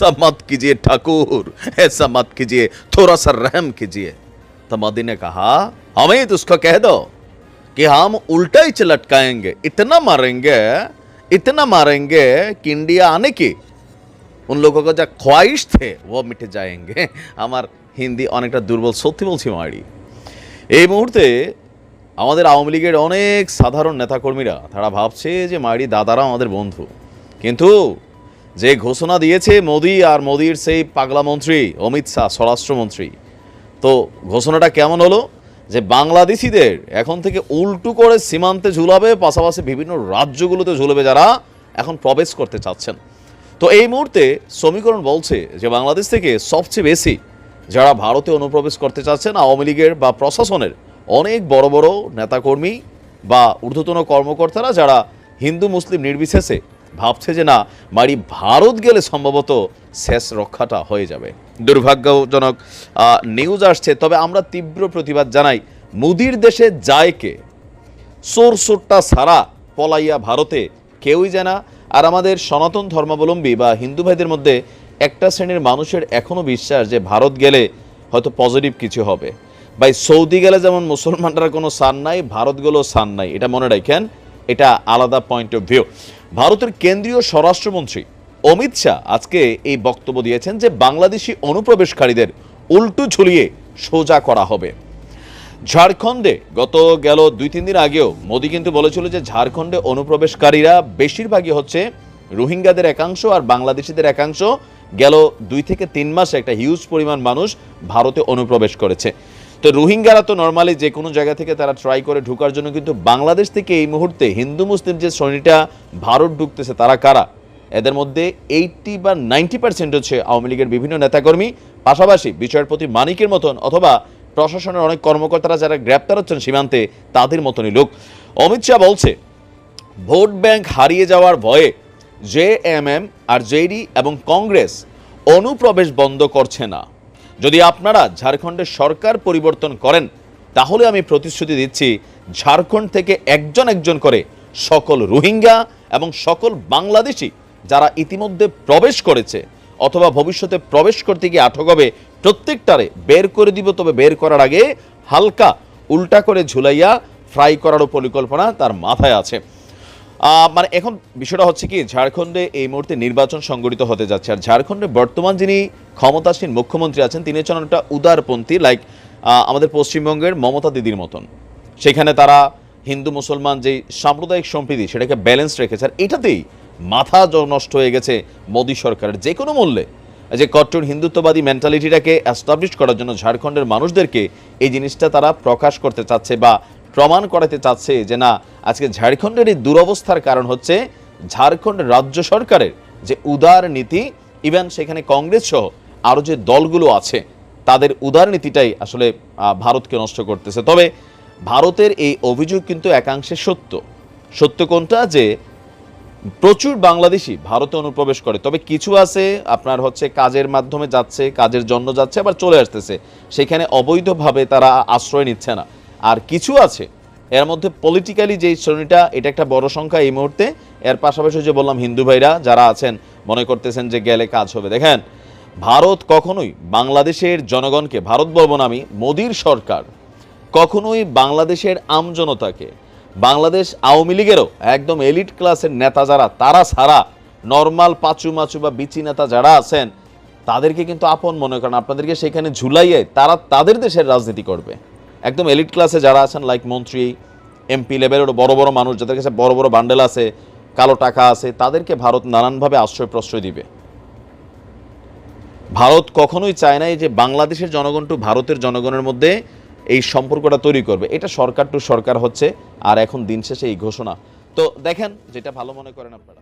ऐसा मत कीजिए ठाकुर ऐसा मत कीजिए थोड़ा सा रहम कीजिए तो मोदी ने कहा अमित उसको कह दो कि हम उल्टा ही लटकाएंगे इतना मारेंगे इतना मारेंगे कि इंडिया आने की उन लोगों को যা ख्वाहिश थे वो मिट जाएंगे আমার হিন্দি অনেকটা দুর্বল সত্যি বলছি মারি এই মুহূর্তে আমাদের আওয়ামী লীগের অনেক সাধারণ নেতাকর্মীরা তারা ভাবছে যে মারি দাদারা আমাদের বন্ধু কিন্তু যে ঘোষণা দিয়েছে মোদি আর মোদির সেই পাগলা মন্ত্রী, অমিত শাহ, স্বরাষ্ট্রমন্ত্রী। তো ঘোষণাটা কেমন হলো? যে বাংলাদেশিদের এখন থেকে উল্টু করে সীমান্তে ঝুলাবে, পাশাপাশি বিভিন্ন রাজ্যগুলোতে ঝুলবে যারা এখন প্রবেশ করতে চাচ্ছেন। তো এই মুহূর্তে সমীকরণ বলছে যে বাংলাদেশ থেকে সবচেয়ে বেশি যারা ভারতে অনুপ্রবেশ করতে চাচ্ছেন, আওয়ামী লীগের বা প্রশাসনের অনেক বড় বড় নেতাকর্মী বা ঊর্ধ্বতন কর্মকর্তারা, যারা হিন্দু, মুসলিম নির্বিশেষে ভাবছে যে না বাড়ি ভারত গেলে সম্ভবত শেষ রক্ষাটা হয়ে যাবে। দুর্ভাগ্যজনক নিউজ আসছে। তবে আমরা তীব্র প্রতিবাদ জানাই মুদির দেশে যায় কে সোর সোরটা সারা পলাইয়া ভারতে কেউই জানা আর আমাদের সনাতন ধর্মাবলম্বী বা হিন্দু ভাইদের মধ্যে একটা শ্রেণির মানুষের এখনও বিশ্বাস যে ভারত গেলে হয়তো পজিটিভ কিছু হবে। ভাই, সৌদি গেলে যেমন মুসলমানরা কোনো সান নাই, ভারত গেলেও সান নাই। এটা মনে রাখেন, এটা আলাদা পয়েন্ট অফ ভিউ ভারতের কেন্দ্রীয় স্বরাষ্ট্রমন্ত্রী অমিত শাহ আজকে এই বক্তব্য দিয়েছেন যে বাংলাদেশি অনুপ্রবেশকারীদের উল্টু ঝুলিয়ে সোজা করা হবে। ঝাড়খণ্ডে গত গেল দুই তিন দিন আগেও মোদি কিন্তু বলেছিল যে ঝাড়খণ্ডে অনুপ্রবেশকারীরা বেশিরভাগই হচ্ছে রোহিঙ্গাদের একাংশ আর বাংলাদেশিদের একাংশ। গেল দুই থেকে তিন মাসে একটা হিউজ পরিমাণ মানুষ ভারতে অনুপ্রবেশ করেছে। তো রোহিঙ্গারা তো নর্মালি যে কোনো জায়গা থেকে তারা ট্রাই করে ঢুকার জন্য, কিন্তু বাংলাদেশ থেকে এই মুহূর্তে হিন্দু মুসলিম যে শ্রেণীটা ভারত ঢুকতেছে, তারা কারা? এদের মধ্যে এইটটি বা নাইনটি পার্সেন্ট হচ্ছে আওয়ামী লীগের বিভিন্ন নেতাকর্মী। পাশাপাশি বিচারপতি মানিকের মতন অথবা প্রশাসনের অনেক কর্মকর্তারা যারা গ্রেপ্তার হচ্ছেন সীমান্তে, তাদের মতনই লোক। অমিত শাহ বলছে, ভোট ব্যাংক হারিয়ে যাওয়ার ভয়ে J M M R JD এবং কংগ্রেস অনুপ্রবেশ বন্ধ করছে না। যদি আপনারা ঝাড়খণ্ডের সরকার পরিবর্তন করেন, তাহলে আমি প্রতিশ্রুতি দিচ্ছি ঝাড়খণ্ড থেকে একজন একজন করে সকল রোহিঙ্গা এবং সকল বাংলাদেশি যারা ইতিমধ্যে প্রবেশ করেছে অথবা ভবিষ্যতে প্রবেশ করতে গিয়ে আটক হবে, প্রত্যেকটারে বের করে দিব। তবে বের করার আগে হালকা উল্টা করে ঝুলাইয়া ফ্রাই করারও পরিকল্পনা তার মাথায় আছে। মানে এখন বিষয়টা হচ্ছে কি, ঝাড়খণ্ডে এই মুহূর্তে নির্বাচন সংগঠিত হতে যাচ্ছে। আর ঝাড়খণ্ডে বর্তমান যিনি ক্ষমতাসীন মুখ্যমন্ত্রী আছেন, তিনি হচ্ছেন একটা উদারপন্থী লাইক আমাদের পশ্চিমবঙ্গের মমতা দিদির মতন। সেখানে তারা হিন্দু, মুসলমান যে সাম্প্রদায়িক সম্প্রীতি সেটাকে ব্যালেন্স রেখেছে, আর এটাতেই মাথা নষ্ট হয়ে গেছে মোদী সরকারের যে কোনো মূল্যে যে কট্টর হিন্দুত্ববাদী মেন্টালিটিটাকে অ্যাস্টাবলিশ করার জন্য ঝাড়খণ্ডের মানুষদেরকে এই জিনিসটা তারা প্রকাশ করতে চাচ্ছে বা প্রমাণ করাতে চাচ্ছে যে না, আজকে ঝাড়খণ্ডের এই দুরবস্থার কারণ হচ্ছে ঝাড়খণ্ড রাজ্য সরকারের যে উদার নীতি ইভেন সেখানে কংগ্রেস সহ আরও যে দলগুলো আছে, তাদের উদারনীতিটাই আসলে ভারতকে নষ্ট করতেছে। তবে ভারতের এই অভিযোগ কিন্তু একাংশে সত্য। সত্য কোনটা? যে প্রচুর বাংলাদেশি ভারতে অনুপ্রবেশ করে। তবে কিছু আছে, আপনার হচ্ছে কাজের মাধ্যমে যাচ্ছে, কাজের জন্য যাচ্ছে, আবার চলে আসতেছে। সেখানে অবৈধভাবে তারা আশ্রয় নিচ্ছে না। আর কিছু আছে, এর মধ্যে পলিটিক্যালি যেই শ্রেণীটা, এটা একটা বড় সংখ্যা এই মুহূর্তে। এর পাশাপাশি যে বললাম, হিন্দু ভাইরা যারা আছেন, মনে করতেছেন যে গেলে কাজ হবে। দেখেন ভারত কখনোই বাংলাদেশের জনগণকে ভারত বলব না আমি, মোদির সরকার। কখনোই বাংলাদেশের আমজনতাকে, বাংলাদেশ আওয়ামী লীগেরও একদম এলিট ক্লাসের নেতা যারা, তারা ছাড়া নর্মাল পাচু মাচু বা বিচি নেতা যারা আছেন, তাদেরকে কিন্তু আপন মনে করেন। আপনাদেরকে সেখানে ঝুলাইয়ে তারা তাদের দেশের রাজনীতি করবে। একদম এলিট ক্লাসে যারা আছেন লাইক মন্ত্রী, এমপি লেভেলের বড় বড় মানুষ, যাদের কাছে বড় বড় বান্ডেল আছে, কালো টাকা আছে, তাদেরকে ভারত নানানভাবে আশ্রয় প্রশ্রয় দিবে। ভারত কখনোই চায় না যে বাংলাদেশের জনগণ টু ভারতের জনগণের মধ্যে এই সম্পর্কটা তৈরি করবে। এটা সরকার টু সরকার হচ্ছে, আর এখন দিন শেষে এই ঘোষণা। তো দেখেন, যেটা ভালো মনে করেন আপনারা।